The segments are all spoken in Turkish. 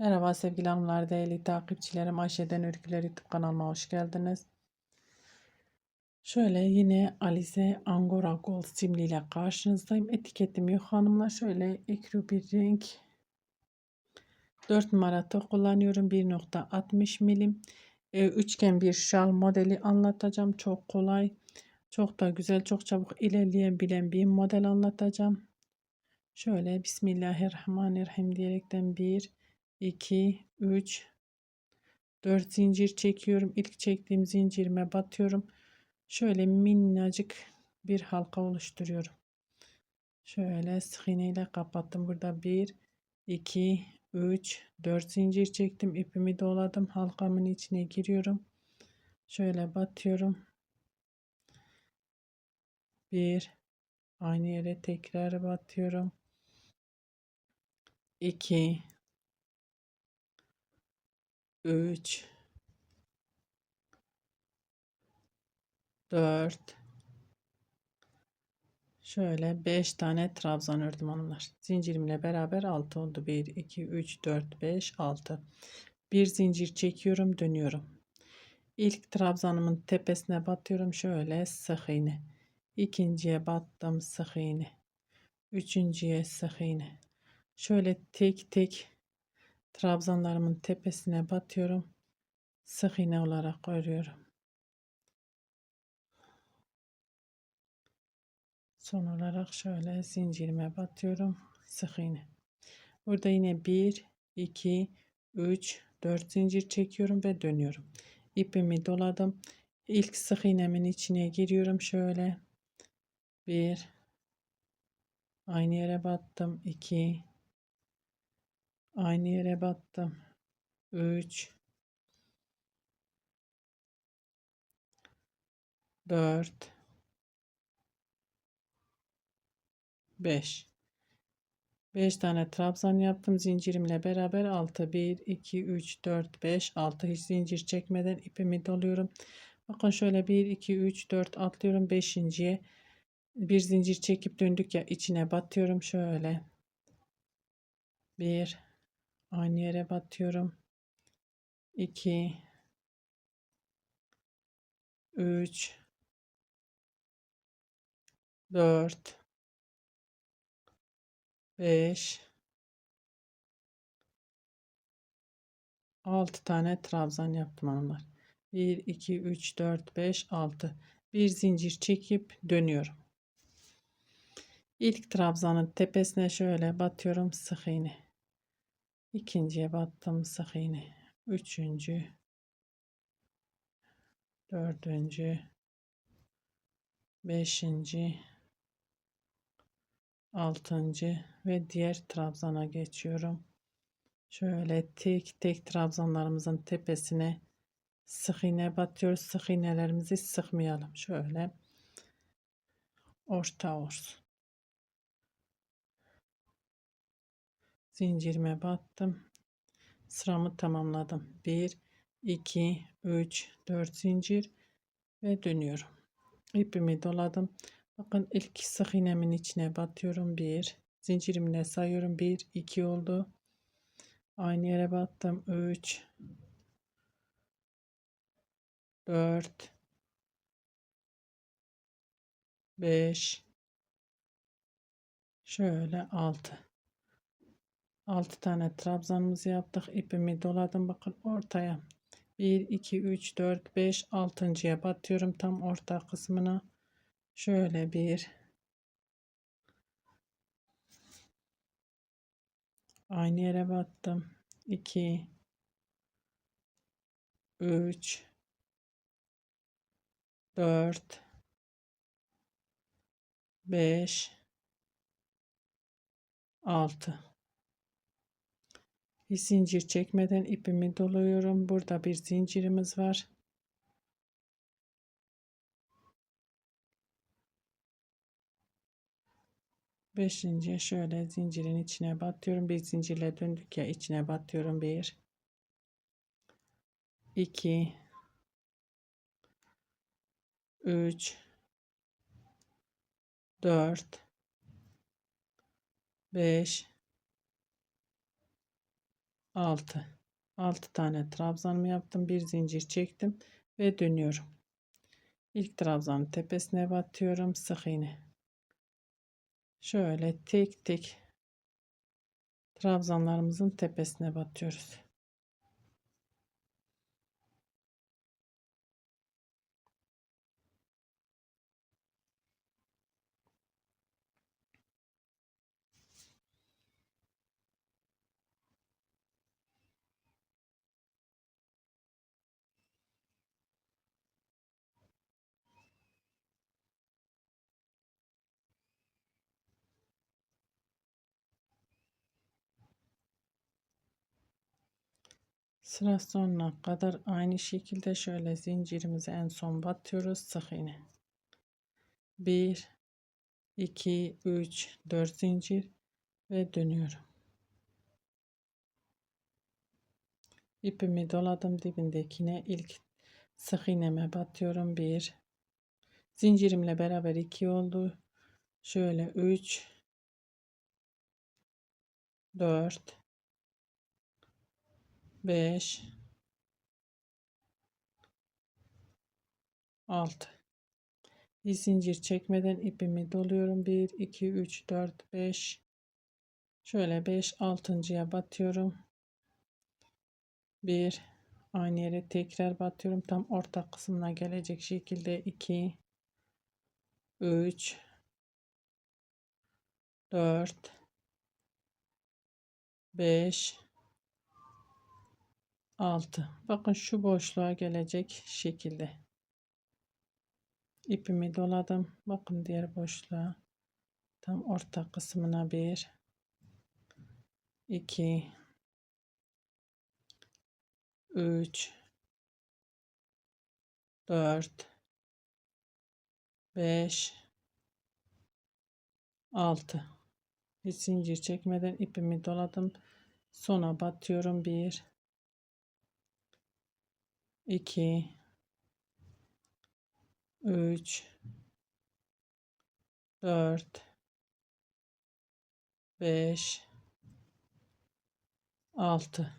Merhaba sevgili hanımlar, değerli takipçilerim. Ayşe'den Örgüler YouTube kanalıma hoş geldiniz. Şöyle yine Alize Angora Gold simliyle karşınızdayım. Etiketim yok hanımlar. Şöyle ekru bir renk. 4 numara tok kullanıyorum. 1.60 milim. E, üçgen bir şal modeli anlatacağım. Çok kolay. Çok da güzel, çok çabuk ilerleyebilen bir model anlatacağım. Şöyle Bismillahirrahmanirrahim diyerekten bir 2 3 4 zincir çekiyorum. İlk çektiğim zincirime batıyorum. Şöyle minnacık bir halka oluşturuyorum. Şöyle sık iğne kapattım. Burada 1 2 3 4 zincir çektim. ipimi doladım. Halkamın içine giriyorum. Şöyle batıyorum. 1 aynı yere tekrar batıyorum. 2 3 4 şöyle 5 tane trabzan ördüm hanımlar. Zincirimle beraber 6 oldu. 1 2 3 4 5 6. Bir zincir çekiyorum, dönüyorum. İlk trabzanımın tepesine batıyorum şöyle sık iğne. İkinciye battım sık iğne. Üçüncüye sık iğne. Şöyle tek tek trabzanlarımın tepesine batıyorum. Sık iğne olarak örüyorum. Son olarak şöyle zincirime batıyorum. Sık iğne. Burada yine 1, 2, 3, 4 zincir çekiyorum ve dönüyorum. İpimi doladım. İlk sık iğnemin içine giriyorum şöyle. 1 aynı yere battım. 2 Aynı yere battım. 3 4 5 5 tane trabzan yaptım zincirimle beraber. 6 1 2 3 4 5 6 hiç zincir çekmeden ipimi doluyorum. Bakın şöyle 1 2 3 4 atlıyorum 5.ye bir zincir çekip döndük ya içine batıyorum şöyle. 1 Aynı yere batıyorum. 2 3 4 5 6 tane trabzan yaptım hanımlar. 1 2 3 4 5 6 bir zincir çekip dönüyorum. İlk trabzanın tepesine şöyle batıyorum sık iğne ikinciye battım sık iğne. Üçüncü. Dördüncü. Beşinci. Altıncı. Ve diğer trabzana geçiyorum. Şöyle tek tek trabzanlarımızın tepesine sık iğne batıyoruz. Sık iğnelerimizi sıkmayalım. Şöyle orta olsun zincirime battım. Sıramı tamamladım. 1 2 3 4 zincir ve dönüyorum. İpimi doladım. Bakın ilk sık iğnemin içine batıyorum. 1 zincirimle sayıyorum. 1 2 oldu. Aynı yere battım. 3 4 5 şöyle 6 6 tane trabzanımızı yaptık. İpimi doladım. Bakın ortaya. 1, 2, 3, 4, 5, 6.ya batıyorum. Tam orta kısmına. Şöyle bir. Aynı yere battım. 2, 3, 4, 5, 6. Bir zincir çekmeden ipimi doluyorum. Burada bir zincirimiz var. Beşinci şöyle zincirin içine batıyorum. Bir zincirle döndük ya içine batıyorum. Bir, iki, üç, dört, beş, 6 6 tane trabzanımı yaptım. Bir zincir çektim ve dönüyorum. İlk trabzanın tepesine batıyorum. Sık iğne. Şöyle tek tek trabzanlarımızın tepesine batıyoruz. Sıra sonuna kadar aynı şekilde şöyle zincirimizi en son batıyoruz. Sık iğne. 1 2 3 4 zincir ve dönüyorum. İpimi doladım dibindekine ilk sık iğneme batıyorum. 1 zincirimle beraber 2 oldu. Şöyle 3 4 5 6 bir zincir çekmeden ipimi doluyorum. 1 2 3 4 5 şöyle 5 altıncıya batıyorum. 1 aynı yere tekrar batıyorum. Tam orta kısmına gelecek şekilde. 2 3 4 5 6 bakın şu boşluğa gelecek şekilde. İpimi doladım. Bakın diğer boşluğa. Tam orta kısmına bir. 2 3 4 5 6 bir zincir çekmeden ipimi doladım. Sona batıyorum. 1 2 3 4 5 6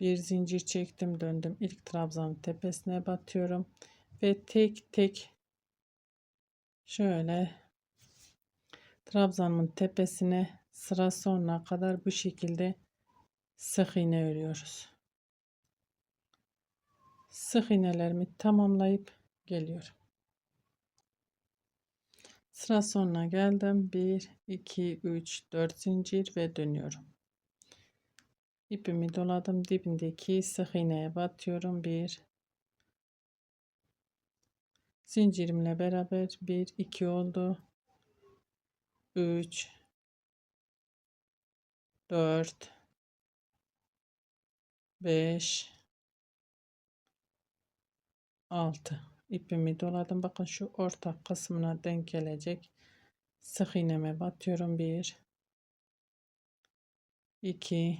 bir zincir çektim döndüm. İlk trabzanın tepesine batıyorum ve tek tek şöyle trabzanın tepesine sıra sonuna kadar bu şekilde sık iğne örüyoruz. Sık iğnelerimi tamamlayıp geliyorum. Sıra sonuna geldim. 1 2 3 4 zincir ve dönüyorum. İpimi doladım. Dibindeki sık iğneye batıyorum. 1 zincirimle beraber 1 2 oldu. 3 4 5 6 ipimi doladım. Bakın şu orta kısmına denk gelecek. Sık iğneme batıyorum. 1 2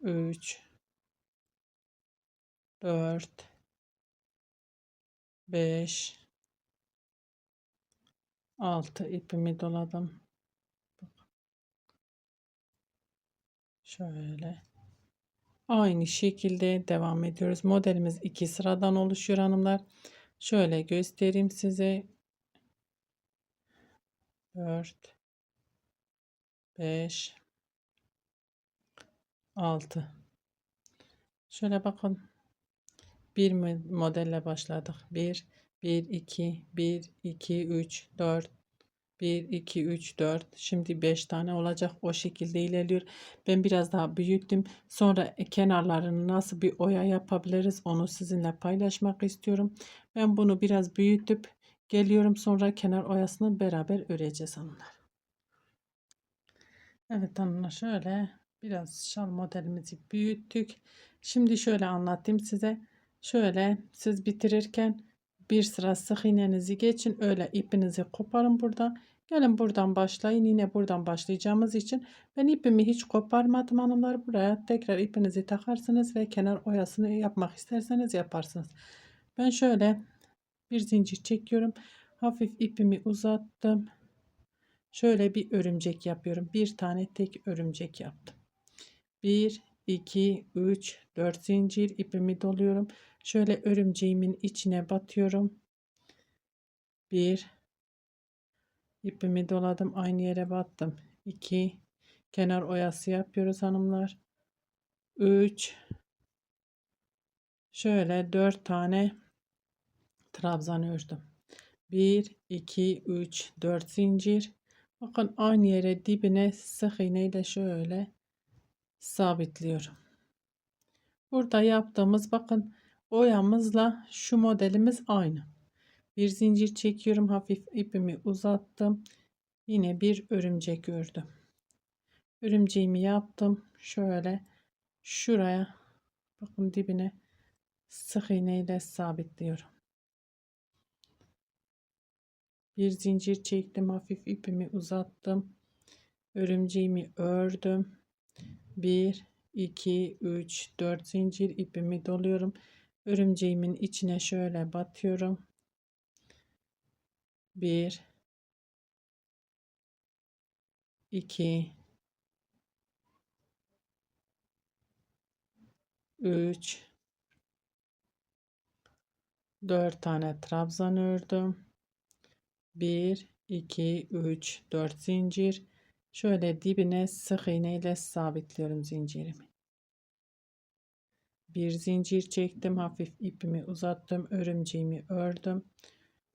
3 4 5 6 ipimi doladım Şöyle. Aynı şekilde devam ediyoruz. Modelimiz iki sıradan oluşuyor hanımlar. Şöyle göstereyim size. 4 5 6 Şöyle bakın. Bir modelle başladık. 1 1 2 1 2 3 4 1, 2, 3, 4. Şimdi 5 tane olacak. O şekilde ilerliyor. Ben biraz daha büyüttüm. Sonra kenarlarını nasıl bir oya yapabiliriz onu sizinle paylaşmak istiyorum. Ben bunu biraz büyütüp geliyorum. Sonra kenar oyasını beraber öreceğiz hanımlar. Evet hanımlar şöyle biraz şal modelimizi büyüttük. Şimdi şöyle anlatayım size. Şöyle siz bitirirken bir sıra sık iğnenizi geçin. Öyle ipinizi koparın burada. Gelin buradan başlayın. Yine buradan başlayacağımız için ben ipimi hiç koparmadım hanımlar. Buraya tekrar ipinizi takarsınız ve kenar oyasını yapmak isterseniz yaparsınız. Ben şöyle bir zincir çekiyorum. Hafif ipimi uzattım. Şöyle bir örümcek yapıyorum. Bir tane tek örümcek yaptım. 1, 2, 3, 4 zincir ipimi doluyorum. Şöyle örümceğimin içine batıyorum. 1, ipimi doladım. Aynı yere battım. 2, kenar oyası yapıyoruz hanımlar. 3, şöyle 4 tane trabzan ördüm. 1, 2, 3, 4 zincir. Bakın aynı yere dibine sık iğne ile şöyle sabitliyorum. Burada yaptığımız bakın oyamızla şu modelimiz aynı. Bir zincir çekiyorum. Hafif ipimi uzattım. Yine bir örümcek ördüm. Örümceğimi yaptım. Şöyle şuraya bakın dibine sık iğne ile sabitliyorum. Bir zincir çektim. Hafif ipimi uzattım. Örümceğimi ördüm. 1 2 3 4 zincir ipimi doluyorum. Örümceğimin içine şöyle batıyorum. 1 2 3 4 tane trabzan ördüm. 1 2 3 4 zincir. Şöyle dibine sık iğne ile sabitliyorum zincirimi. Bir zincir çektim hafif ipimi uzattım örümceğimi ördüm.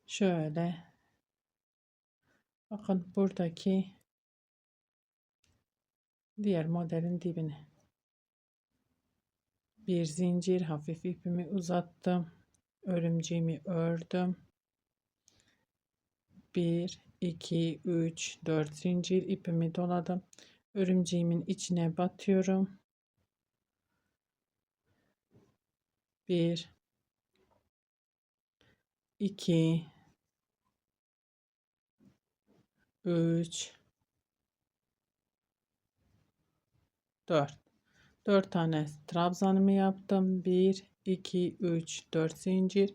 Şöyle bakın buradaki diğer modelin dibine. Bir zincir hafif ipimi uzattım örümceğimi ördüm. 1 2 3 4 zincir ipimi doladım. Örümceğimin içine batıyorum. 1 2 3 4 4 tane trabzanımı yaptım. 1 2 3 4 zincir.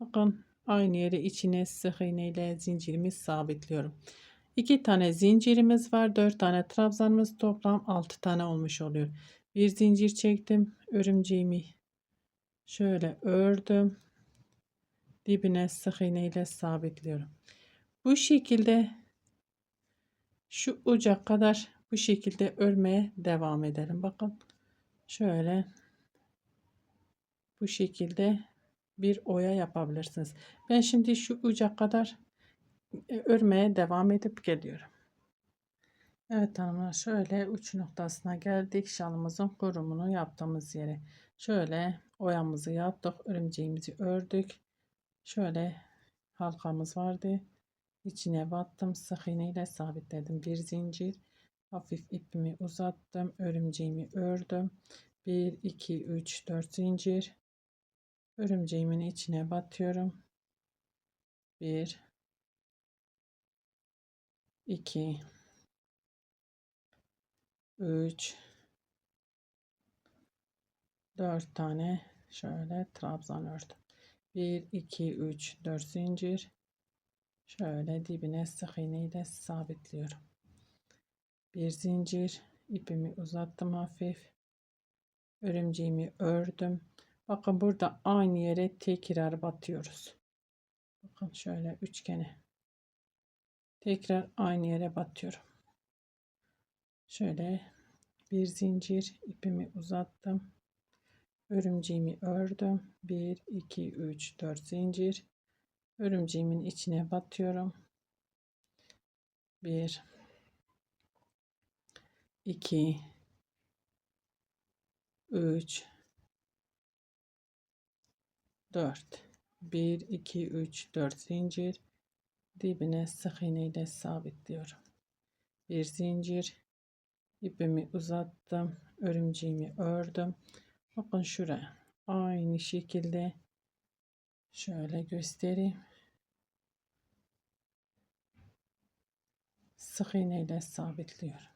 Bakın aynı yere içine sık iğne ile zincirimi sabitliyorum. 2 tane zincirimiz var. 4 tane trabzanımız toplam 6 tane olmuş oluyor. Bir zincir çektim. Örümceğimi şöyle ördüm. Dibine sık iğne ile sabitliyorum. Bu şekilde şu uca kadar bu şekilde örmeye devam edelim. Bakın şöyle bu şekilde bir oya yapabilirsiniz. Ben şimdi şu uca kadar e, örmeye devam edip geliyorum. Evet hanımlar şöyle uç noktasına geldik. Şalımızın kurumunu yaptığımız yere. Şöyle oyamızı yaptık örümceğimizi ördük. Şöyle halkamız vardı içine battım sık iğne sabitledim. Bir zincir hafif ipimi uzattım örümceğimi ördüm. 1 2 3 4 zincir. Örümceğimin içine batıyorum. 1 2 3 4 tane şöyle trabzan ördüm. 1 2 3 4 zincir şöyle dibine sık iğne ile sabitliyorum. Bir zincir ipimi uzattım hafif. Örümceğimi ördüm. Bakın burada aynı yere tekrar batıyoruz. Bakın şöyle üçgene. Tekrar aynı yere batıyorum. Şöyle bir zincir ipimi uzattım örümceğimi ördüm 1 2 3 4 zincir örümceğimin içine batıyorum. 1 2 3 4 1 2 3 4 zincir. Dibine sık iğne ile sabitliyorum. Bir zincir. İpimi uzattım. Örümceğimi ördüm. Bakın şuraya. Aynı şekilde şöyle göstereyim. Sık iğne ile sabitliyorum.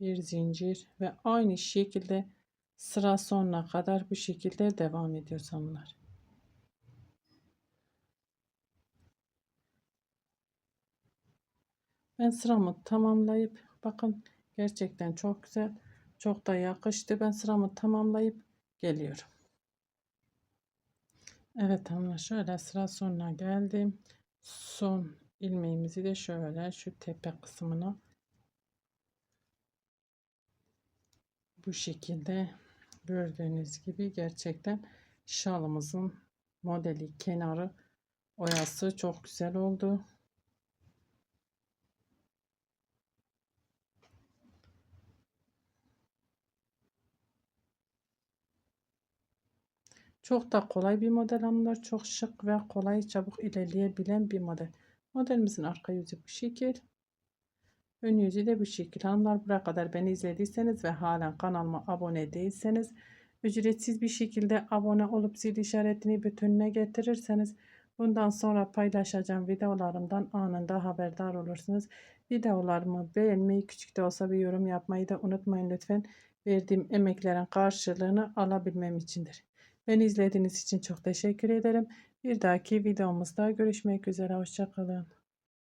Bir zincir ve aynı şekilde sıra sonuna kadar bu şekilde devam ediyor bunlar. Ben sıramı tamamlayıp bakın gerçekten çok güzel. Çok da yakıştı. Ben sıramı tamamlayıp geliyorum. Evet hanımlar şöyle sıra sonuna geldim. Son ilmeğimizi de şöyle şu tepe kısmına bu şekilde gördüğünüz gibi gerçekten şalımızın modeli kenarı oyası çok güzel oldu. Çok da kolay bir model hanımlar. Çok şık ve kolay çabuk ilerleyebilen bir model. Modelimizin arka yüzü bu şekil. Ön yüzü de bu şekil. Hanımlar buraya kadar beni izlediyseniz ve halen kanalıma abone değilseniz ücretsiz bir şekilde abone olup zil işaretini bütününe getirirseniz bundan sonra paylaşacağım videolarımdan anında haberdar olursunuz. Videolarımı beğenmeyi, küçük de olsa bir yorum yapmayı da unutmayın lütfen. Verdiğim emeklerin karşılığını alabilmem içindir. Beni izlediğiniz için çok teşekkür ederim. Bir dahaki videomuzda görüşmek üzere. Hoşçakalın.